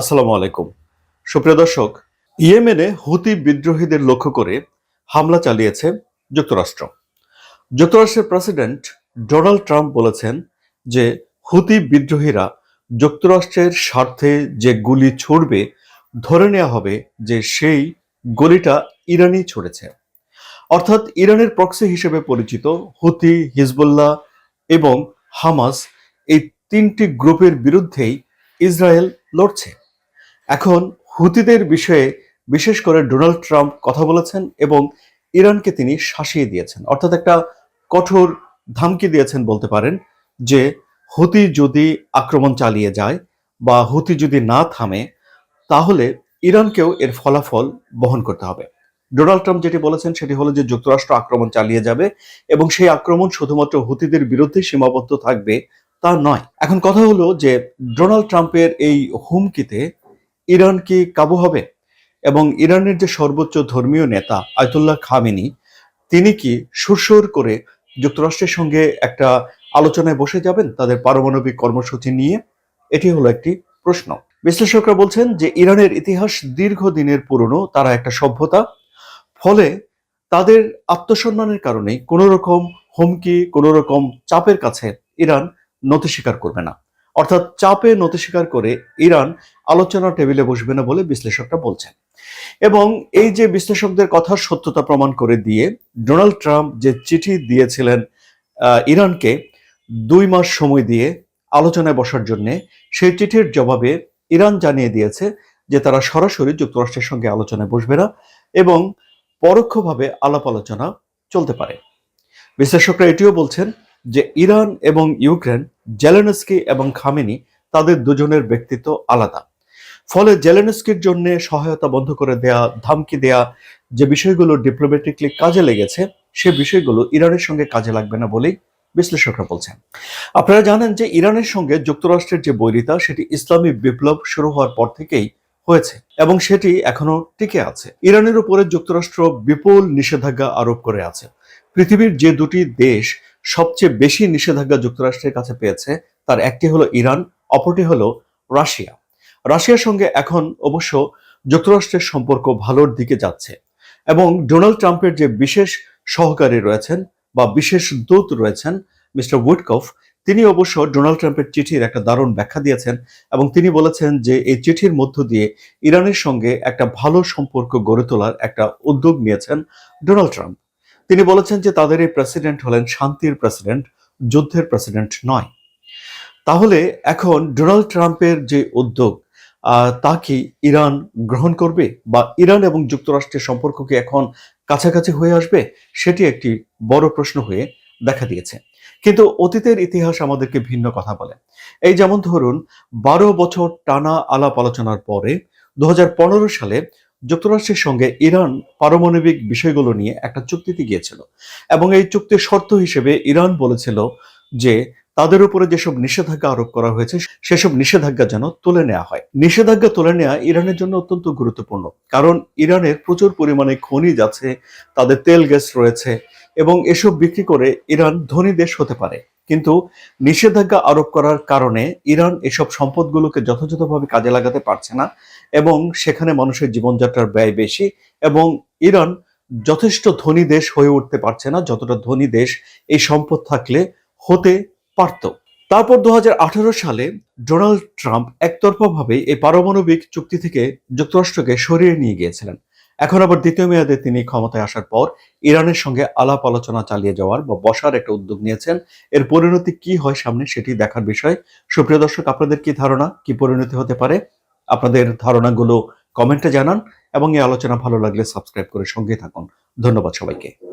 আসসালামু আলাইকুম। সুপ্রিয় দর্শক, ইয়েমেনে হুতি বিদ্রোহীদের লক্ষ্য করে হামলা চালিয়েছে যুক্তরাষ্ট্র। যুক্তরাষ্ট্রের প্রেসিডেন্ট ডোনাল্ড ট্রাম্প বলেছেন যে হুতি বিদ্রোহীরা যুক্তরাষ্ট্রের স্বার্থে যে গুলি ছুড়বে, ধরে নেওয়া হবে যে সেই গুলিটা ইরানই ছুড়েছে। অর্থাৎ ইরানের প্রক্সি হিসেবে পরিচিত হুতি, হিজবুল্লাহ এবং হামাস এই তিনটি গ্রুপের বিরুদ্ধেই ইসরায়েল লড়ছে। এখন হুতিদের বিষয়ে বিশেষ করে ডোনাল্ড ট্রাম্প কথা বলেছেন এবং ইরানকে তিনি শাসিয়ে দিয়েছেন। অর্থাৎ একটা কঠোর ধামকি দিয়েছেন বলতে পারেন যে হুতি যদি আক্রমণ চালিয়ে যায় বা হুতি যদি না থামে, তাহলে ইরানকেও এর ফলাফল বহন করতে হবে। ডোনাল্ড ট্রাম্প যেটি বলেছেন সেটি হলো যে যুক্তরাষ্ট্র আক্রমণ চালিয়ে যাবে এবং সেই আক্রমণ শুধুমাত্র হুতিদের বিরুদ্ধে সীমাবদ্ধ থাকবে তা নয়। এখন কথা হলো যে ডোনাল্ড ট্রাম্পের এই হুমকিতে ইরান কি কাবু হবে? এবং ইরানের যে সর্বোচ্চ ধর্মীয় নেতা আয়তুল্লাহ খামেনি, তিনি কি সুরসুর করে যুক্তরাষ্ট্রের সঙ্গে একটা আলোচনায় বসে যাবেন তাদের পারমাণবিক কর্মসূচি নিয়ে? এটি হলো একটি প্রশ্ন। বিশ্লেষকরা বলছেন যে ইরানের ইতিহাস দীর্ঘদিনের পুরনো, তারা একটা সভ্যতা। ফলে তাদের আত্মসম্মানের কারণে কোনো রকম হুমকি, কোনো রকম চাপের কাছে ইরান নথি স্বীকার করবে না। অর্থাৎ চাপে নতি স্বীকার করে ইরান আলোচনা টেবিলে বসবে না বলে বিশ্লেষকরা বলছেন। এবং এই যে বিশ্লেষকদের কথার সত্যতা প্রমাণ করে দিয়ে ডোনাল্ড ট্রাম্প যে চিঠি দিয়েছিলেন ইরানকে দুই মাস সময় দিয়ে আলোচনায় বসার জন্য, সেই চিঠির জবাবে ইরান জানিয়ে দিয়েছে যে তারা সরাসরি যুক্তরাষ্ট্রের সঙ্গে আলোচনায় বসবে না এবং পরোক্ষভাবে আলাপ আলোচনা চলতে পারে। বিশ্লেষকরা এটিও বলছেন যে ইরান এবং ইউক্রেন জেলেনস্কি এবং খামেনি তাদের দুজনের ব্যক্তিত্ব আলাদা। ফলে জেলেনস্কির জন্য সহায়তা বন্ধ করে দেয়া, ধামকি দেয়া যে বিষয়গুলো ডিপ্লোম্যাটিকলি কাজে লেগেছে, সে বিষয়গুলো ইরানের সঙ্গে কাজে লাগবে না বলেই বিশ্লেষকরা বলছেন। আপনারা জানেন যে ইরানের সঙ্গে যুক্তরাষ্ট্রের যে বৈরিতা, সেটি ইসলামী বিপ্লব শুরু হওয়ার পর থেকেই হয়েছে এবং সেটি এখনও টিকে আছে। ইরানের উপরে যুক্তরাষ্ট্র বিপুল নিষেধাজ্ঞা আরোপ করে আছে। পৃথিবীর যে দুটি দেশ সবচেয়ে বেশি নিষেধাজ্ঞা যুক্তরাষ্ট্রের কাছে পেয়েছে তার একটি হলো ইরান, অপরটি হলো রাশিয়া। রাশিয়ার সঙ্গে এখন অবশ্য যুক্তরাষ্ট্রের সম্পর্ক ভালোর দিকে যাচ্ছে এবং ডোনাল্ড ট্রাম্পের যে বিশেষ সহকারী রয়েছেন বা বিশেষ দূত রয়েছেন মিস্টার উইটকফ, তিনি অবশ্য ডোনাল্ড ট্রাম্পের চিঠির একটা দারুণ ব্যাখ্যা দিয়েছেন এবং তিনি বলেছেন যে এই চিঠির মধ্য দিয়ে ইরানের সঙ্গে একটা ভালো সম্পর্ক গড়ে তোলার একটা উদ্যোগ নিয়েছেন ডোনাল্ড ট্রাম্প। তিনি বলেছেন যে তাদের এই প্রেসিডেন্ট হলেন শান্তির প্রেসিডেন্ট, যুদ্ধের প্রেসিডেন্ট নয়। তাহলে এখন ডোনাল্ড ট্রাম্পের যে উদ্যোগ তা কি ইরান গ্রহণ করবে বা ইরান এবং যুক্তরাষ্ট্রের সম্পর্ক কি এখন কাছাকাছি হয়ে আসবে? সেটি একটি বড় প্রশ্ন হয়ে দেখা দিয়েছে। কিন্তু অতীতের ইতিহাস আমাদেরকে ভিন্ন কথা বলে। এই যেমন ধরুন, বারো বছর টানা আলাপ আলোচনার পরে দু হাজার পনেরো সালে যুক্তরাষ্ট্রের সঙ্গে ইরান পারমাণবিক বিষয়গুলো নিয়ে একটা চুক্তিতে গিয়েছিল এবং এই চুক্তির শর্ত হিসেবে ইরান বলেছিল যে তাদের উপরে যেসব নিষেধাজ্ঞা আরোপ করা হয়েছে, সেসব নিষেধাজ্ঞা যেন তুলে নেওয়া হয়। নিষেধাজ্ঞা তুলে নেওয়া ইরানের জন্য অত্যন্ত গুরুত্বপূর্ণ, কারণ ইরানের প্রচুর পরিমাণে খনিজ আছে, তাদের তেল গ্যাস রয়েছে এবং এসব বিক্রি করে ইরান ধনী দেশ হতে পারে। কিন্তু নিষেধাজ্ঞা আরোপ করার কারণে ইরান এসব সম্পদগুলোকে যথাযথভাবে কাজে লাগাতে পারছে না এবং সেখানে মানুষের জীবনযাত্রার ব্যয় বেশি এবং ইরান যথেষ্ট ধনী দেশ হয়ে উঠতে পারছে না, যতটা ধনী দেশ এই সম্পদ থাকলে হতে পারত। তারপর দু হাজার আঠারো সালে ডোনাল্ড ট্রাম্প একতরফাভাবে এই পারমাণবিক চুক্তি থেকে যুক্তরাষ্ট্রকে সরিয়ে নিয়ে গিয়েছিলেন। এখন আবার দ্বিতীয় মেয়াদে তিনি ক্ষমতায় আসার পর ইরানের সঙ্গে আলাপ আলোচনা চালিয়ে যাওয়ার বা বসার একটা উদ্যোগ নিয়েছেন। এর পরিণতি কি হয় সামনে সেটি দেখার বিষয়। সুপ্রিয় দর্শক, আপনাদের কি ধারণা? কি পরিণতি হতে পারে? আপনাদের ধারণাগুলো কমেন্টে জানান এবং এই আলোচনা ভালো লাগলে সাবস্ক্রাইব করে সঙ্গে থাকুন। ধন্যবাদ সবাইকে।